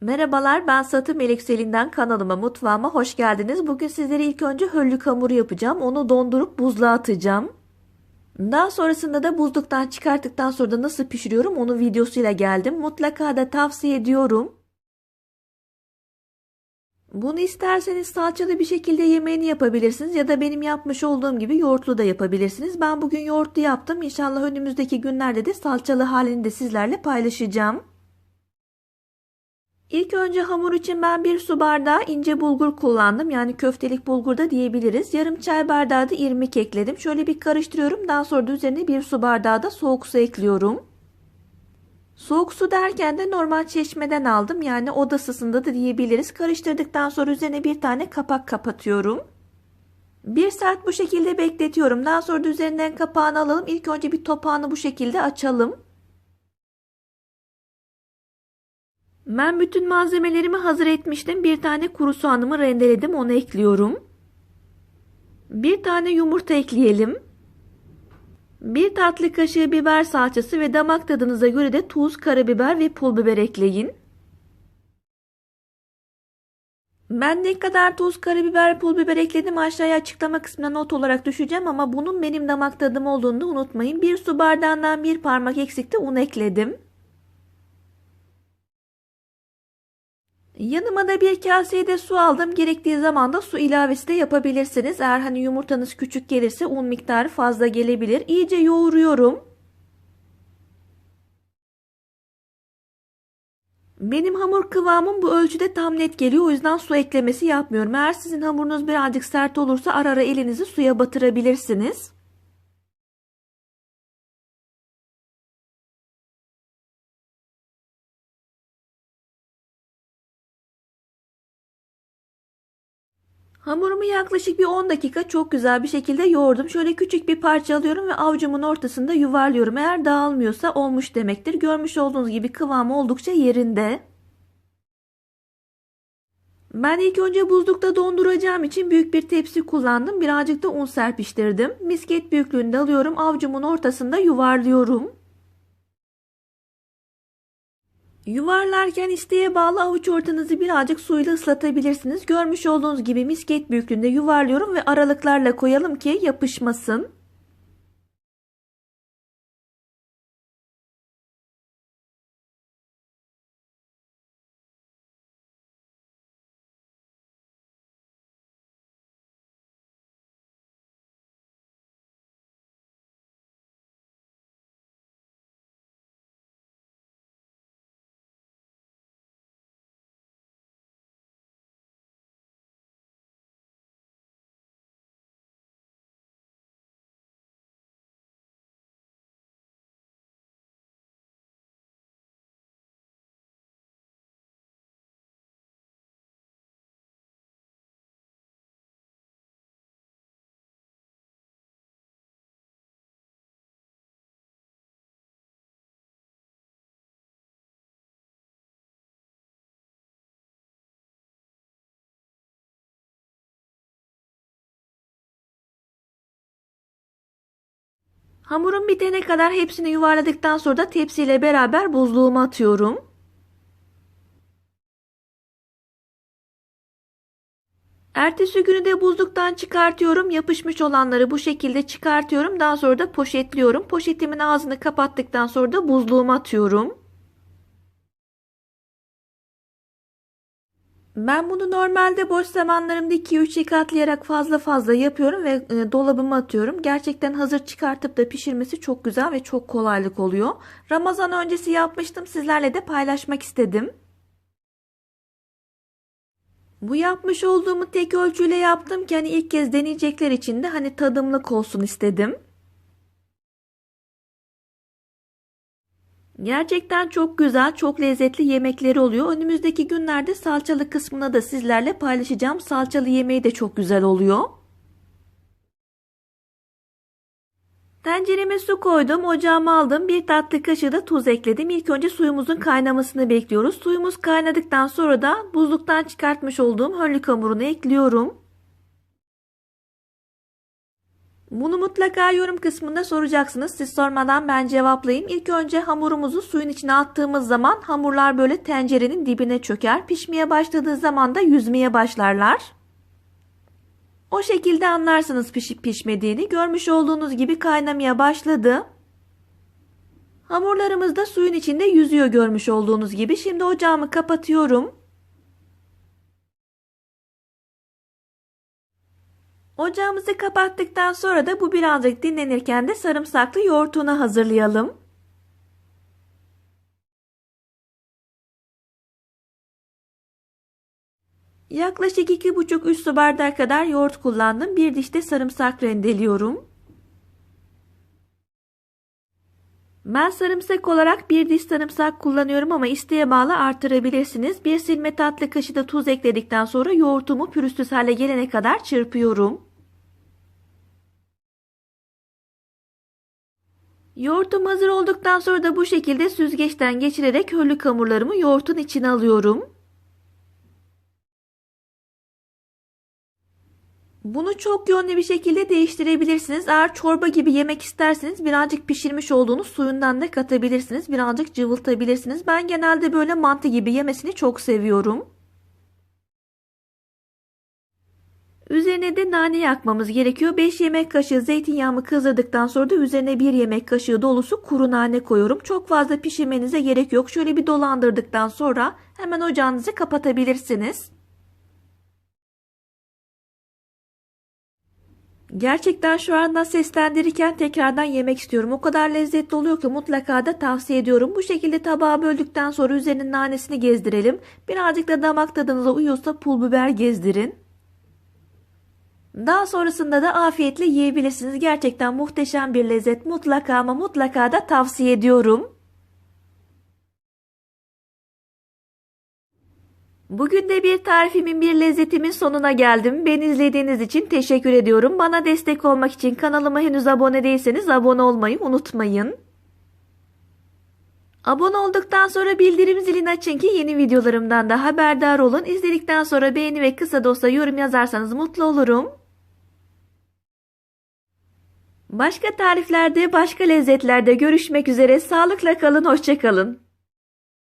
Merhabalar ben Satı Melek Selin'den kanalıma mutfağıma hoş geldiniz. Bugün sizlere ilk önce höllük hamuru yapacağım. Onu dondurup buzluğa atacağım. Daha sonrasında da buzluktan çıkarttıktan sonra da nasıl pişiriyorum onun videosuyla geldim. Mutlaka da tavsiye ediyorum. Bunu isterseniz salçalı bir şekilde yemeğini yapabilirsiniz ya da benim yapmış olduğum gibi yoğurtlu da yapabilirsiniz. Ben bugün yoğurtlu yaptım. İnşallah önümüzdeki günlerde de salçalı halini de sizlerle paylaşacağım. İlk önce hamur için ben bir su bardağı ince bulgur kullandım. Yani köftelik bulgur da diyebiliriz. Yarım çay bardağı da irmik ekledim. Şöyle bir karıştırıyorum. Daha sonra da üzerine bir su bardağı da soğuk su ekliyorum. Soğuk su derken de normal çeşmeden aldım. Yani oda ısısında da diyebiliriz. Karıştırdıktan sonra üzerine bir tane kapak kapatıyorum. Bir saat bu şekilde bekletiyorum. Daha sonra da üzerinden kapağını alalım. İlk önce bir topağını bu şekilde açalım. Ben bütün malzemelerimi hazır etmiştim. Bir tane kuru soğanımı rendeledim. Onu ekliyorum. Bir tane yumurta ekleyelim. Bir tatlı kaşığı biber salçası ve damak tadınıza göre de tuz, karabiber ve pul biber ekleyin. Ben ne kadar tuz, karabiber, pul biber ekledim aşağıya açıklama kısmına not olarak düşeceğim ama bunun benim damak tadım olduğunu unutmayın. Bir su bardağından bir parmak eksikti un ekledim. Yanıma da bir kaseye de su aldım. Gerektiği zaman da su ilavesi de yapabilirsiniz. Eğer hani yumurtanız küçük gelirse un miktarı fazla gelebilir. İyice yoğuruyorum. Benim hamur kıvamım bu ölçüde tam net geliyor. O yüzden su eklemesi yapmıyorum. Eğer sizin hamurunuz birazcık sert olursa ara ara elinizi suya batırabilirsiniz. Hamurumu yaklaşık bir 10 dakika çok güzel bir şekilde yoğurdum. Şöyle küçük bir parça alıyorum ve avucumun ortasında yuvarlıyorum. Eğer dağılmıyorsa olmuş demektir. Görmüş olduğunuz gibi kıvamı oldukça yerinde. Ben ilk önce buzlukta donduracağım için büyük bir tepsi kullandım. Birazcık da un serpiştirdim. Misket büyüklüğünde alıyorum. Avucumun ortasında yuvarlıyorum. Yuvarlarken isteğe bağlı avuç ortanızı birazcık suyla ıslatabilirsiniz. Görmüş olduğunuz gibi misket büyüklüğünde yuvarlıyorum ve aralıklarla koyalım ki yapışmasın. Hamurum bitene kadar hepsini yuvarladıktan sonra da tepsiyle beraber buzluğuma atıyorum. Ertesi günü de buzluktan çıkartıyorum. Yapışmış olanları bu şekilde çıkartıyorum. Daha sonra da poşetliyorum. Poşetimin ağzını kapattıktan sonra da buzluğuma atıyorum. Ben bunu normalde boş zamanlarımda 2-3'e katlayarak fazla fazla yapıyorum ve e, dolabıma atıyorum. Gerçekten hazır çıkartıp da pişirmesi çok güzel ve çok kolaylık oluyor. Ramazan öncesi yapmıştım. Sizlerle de paylaşmak istedim. Bu yapmış olduğumu tek ölçüyle yaptım ki hani ilk kez deneyecekler için de hani tadımlık olsun istedim. Gerçekten çok güzel, çok lezzetli yemekleri oluyor. Önümüzdeki günlerde salçalı kısmını da sizlerle paylaşacağım. Salçalı yemeği de çok güzel oluyor. Tencereme su koydum, ocağıma aldım. Bir tatlı kaşığı da tuz ekledim. İlk önce suyumuzun kaynamasını bekliyoruz. Suyumuz kaynadıktan sonra da buzluktan çıkartmış olduğum höllük hamurunu ekliyorum. Bunu mutlaka yorum kısmında soracaksınız. Siz sormadan ben cevaplayayım. İlk önce hamurumuzu suyun içine attığımız zaman hamurlar böyle tencerenin dibine çöker. Pişmeye başladığı zaman da yüzmeye başlarlar. O şekilde anlarsınız pişip pişmediğini. Görmüş olduğunuz gibi kaynamaya başladı. Hamurlarımız da suyun içinde yüzüyor görmüş olduğunuz gibi. Şimdi ocağımı kapatıyorum. Ocağımızı kapattıktan sonra da bu birazcık dinlenirken de sarımsaklı yoğurtunu hazırlayalım. Yaklaşık 2,5-3 su bardağı kadar yoğurt kullandım. Bir diş de sarımsak rendeliyorum. Ben sarımsak olarak bir diş sarımsak kullanıyorum ama isteğe bağlı artırabilirsiniz. Bir silme tatlı kaşığı da tuz ekledikten sonra yoğurtumu pürüzsüz hale gelene kadar çırpıyorum. Yoğurtum hazır olduktan sonra da bu şekilde süzgeçten geçirerek höllük hamurlarımı yoğurtun içine alıyorum. Bunu çok yönlü bir şekilde değiştirebilirsiniz. Eğer çorba gibi yemek isterseniz birazcık pişirmiş olduğunuz suyundan da katabilirsiniz. Birazcık cıvıltabilirsiniz. Ben genelde böyle mantı gibi yemesini çok seviyorum. Üzerine de nane yakmamız gerekiyor. 5 yemek kaşığı zeytinyağımı kızdırdıktan sonra da üzerine 1 yemek kaşığı dolusu kuru nane koyuyorum. Çok fazla pişirmenize gerek yok. Şöyle bir dolandırdıktan sonra hemen ocağınızı kapatabilirsiniz. Gerçekten şu anda seslendirirken tekrardan yemek istiyorum. O kadar lezzetli oluyor ki mutlaka da tavsiye ediyorum. Bu şekilde tabağa böldükten sonra üzerinin nanesini gezdirelim. Birazcık da damak tadınıza uyuyorsa pul biber gezdirin. Daha sonrasında da afiyetle yiyebilirsiniz. Gerçekten muhteşem bir lezzet. Mutlaka ama mutlaka da tavsiye ediyorum. Bugün de bir tarifimin bir lezzetimin sonuna geldim. Beni izlediğiniz için teşekkür ediyorum. Bana destek olmak için kanalıma henüz abone değilseniz abone olmayı unutmayın. Abone olduktan sonra bildirim zilini açın ki yeni videolarımdan da haberdar olun. İzledikten sonra beğeni ve kısa da yorum yazarsanız mutlu olurum. Başka tariflerde, başka lezzetlerde görüşmek üzere. Sağlıkla kalın, hoşçakalın.